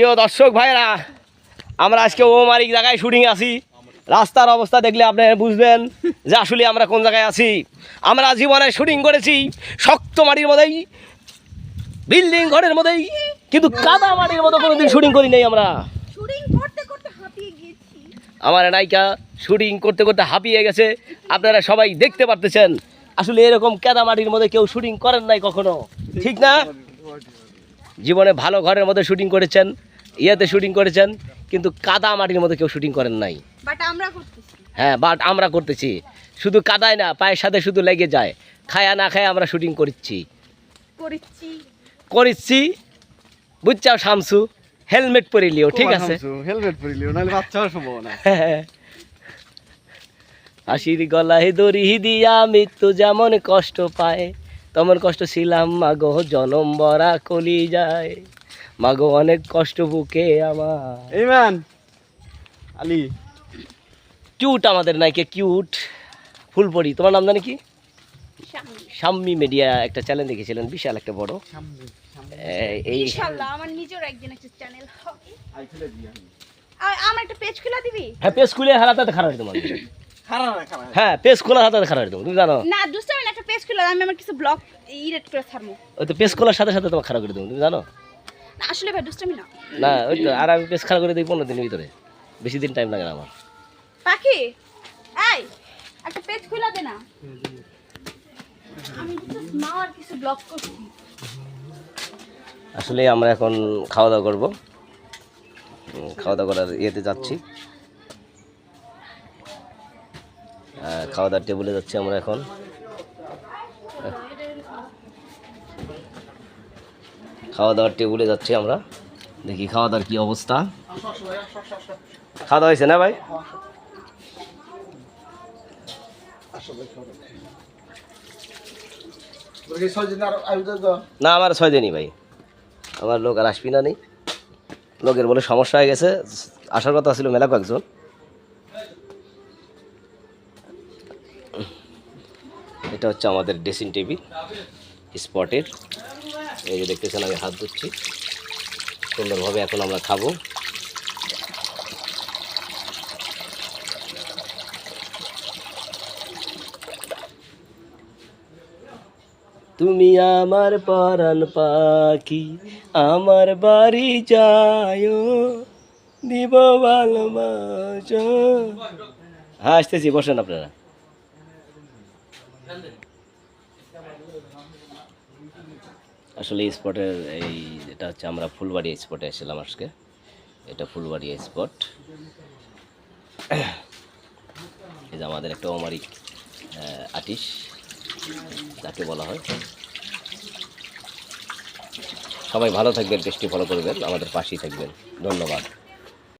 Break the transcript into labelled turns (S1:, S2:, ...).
S1: প্রিয় দর্শক ভাইরা আমরা আজকে ওমারি জায়গায় শুটিং আছি। রাস্তার অবস্থা দেখলে আপনি বুঝবেন যে আসলে আমরা কোন জায়গায় আছি। আমরা জীবনে শুটিং করেছি শক্ত মাটির মধ্যেই বিল্ডিং ঘরের মধ্যেই কিন্তু কাদা মাটির মতো কোনোদিন শুটিং করি নাই আমরা। আমার নায়িকা শুটিং করতে করতে হাঁপিয়ে গেছে। আপনারা সবাই দেখতে পারতেছেন আসলে এরকম কেদা মাটির মধ্যে কেউ শুটিং করেন নাই কখনো। ঠিক না? জীবনে ভালো ঘরের মধ্যে শুটিং করেছেন। ইয়েতে শুটিং করেছেন কিন্তু কাদা মাটির মধ্যে কেউ শুটিং করেন নাই।
S2: বাট আমরা করতেছি।
S1: হ্যাঁ বাট আমরা করতেছি। শুধু কাদায় না পায়ের সাথে শুধু লেগে যায়। খায়া না খায় আমরা শুটিং করছি
S2: করেছি
S1: করিচ্ছি। বুঝছাও শামসু? হেলমেট পরিলিও ঠিক আছে?
S3: হেলমেট পরিলিও নাহলে বাচ্চা সম্ভাবনা।
S1: হাসির গলায় দড়ি দিয়া মৃত্যু যেমন কষ্ট পায় তেমন কষ্ট ছিলাম মাগো জনম বরা কলি যায়। মাগো অনেক কষ্ট বুকে আমার।
S3: এই ম্যান আলি।
S1: কিউট আমাদের নাইকে কিউট ফুলপরি তোমার নাম জানি কি?
S2: সামনে
S1: শাম্মি মিডিয়া একটা চ্যানেল দেখেছিলেন বিশাল একটা বড়। এই
S2: ইনশাআল্লাহ আমার নিজের একদিন একটা চ্যানেল হবে। আমার একটা পেজ খোলা দিবি?
S1: হ্যাঁ পেজ খুলে হারাতে খারাপ তোমার।
S3: খারা না খারা
S1: হ্যাঁ পেজ খোলার হাতে খারাপ তুমি তুমি জানো।
S2: না দুষ্টামি না একটা পেজ খোলা আমি আমার কিছু ব্লগ ইরেট করে
S1: ওই তো পেজ খোলার সাথে সাথে তোমার খারাপ করে দেবো তুমি জানো?
S2: আসলে ভাই দুষ্টামি না।
S1: না ওই তো আর আমি পেজ খারাপ করে দিই পনেরো দিনের ভিতরে। বেশি দিন টাইম লাগে না আমার।
S2: পাখি এই একটা পেজ খোলা দে না। আমি just মা আর কিছু ব্লগ করছি।
S1: আসলে আমরা এখন খাওয়া দাওয়া করব। খাওয়া দাওয়া করার ইয়েতে যাচ্ছি। খাওয়া দাওয়ার টেবিলে যাচ্ছি আমরা এখন। খাওয়া দাওয়ার টেবিলে যাচ্ছি আমরা। দেখি খাওয়া দাওয়ার কি অবস্থা। খাওয়া দাওয়া না ভাই? না, আমার ছয় দিনই ভাই। আমার লোক আর আসবি না নেই লোকের বলে সমস্যা হয়ে গেছে। আসার কথা ছিল মেলা কয়েকজন। এটা হচ্ছে আমাদের ড্রেসিং টেবিল স্পটের এই যে দেখতেছেন, আমি হাত ধুচ্ছি। সুন্দরভাবে এখন আমরা খাব। তুমি আমার পরাণ পাখি, আমার বাড়ি যায় দিব ভালোবাসা। হ্যাঁ আসতেছি, বসেন আপনারা। আসলে স্পটের এই এটা হচ্ছে আমরা ফুলবাড়ি স্পটে এসেছিলাম আজকে, এটা ফুলবাড়ি স্পট এই যে আমাদের একটা অমারিক আটিস যাকে বলা হয়। সবাই ভালো থাকবেন, পেজটি ফলো করবেন, আমাদের পাশেই থাকবেন। ধন্যবাদ।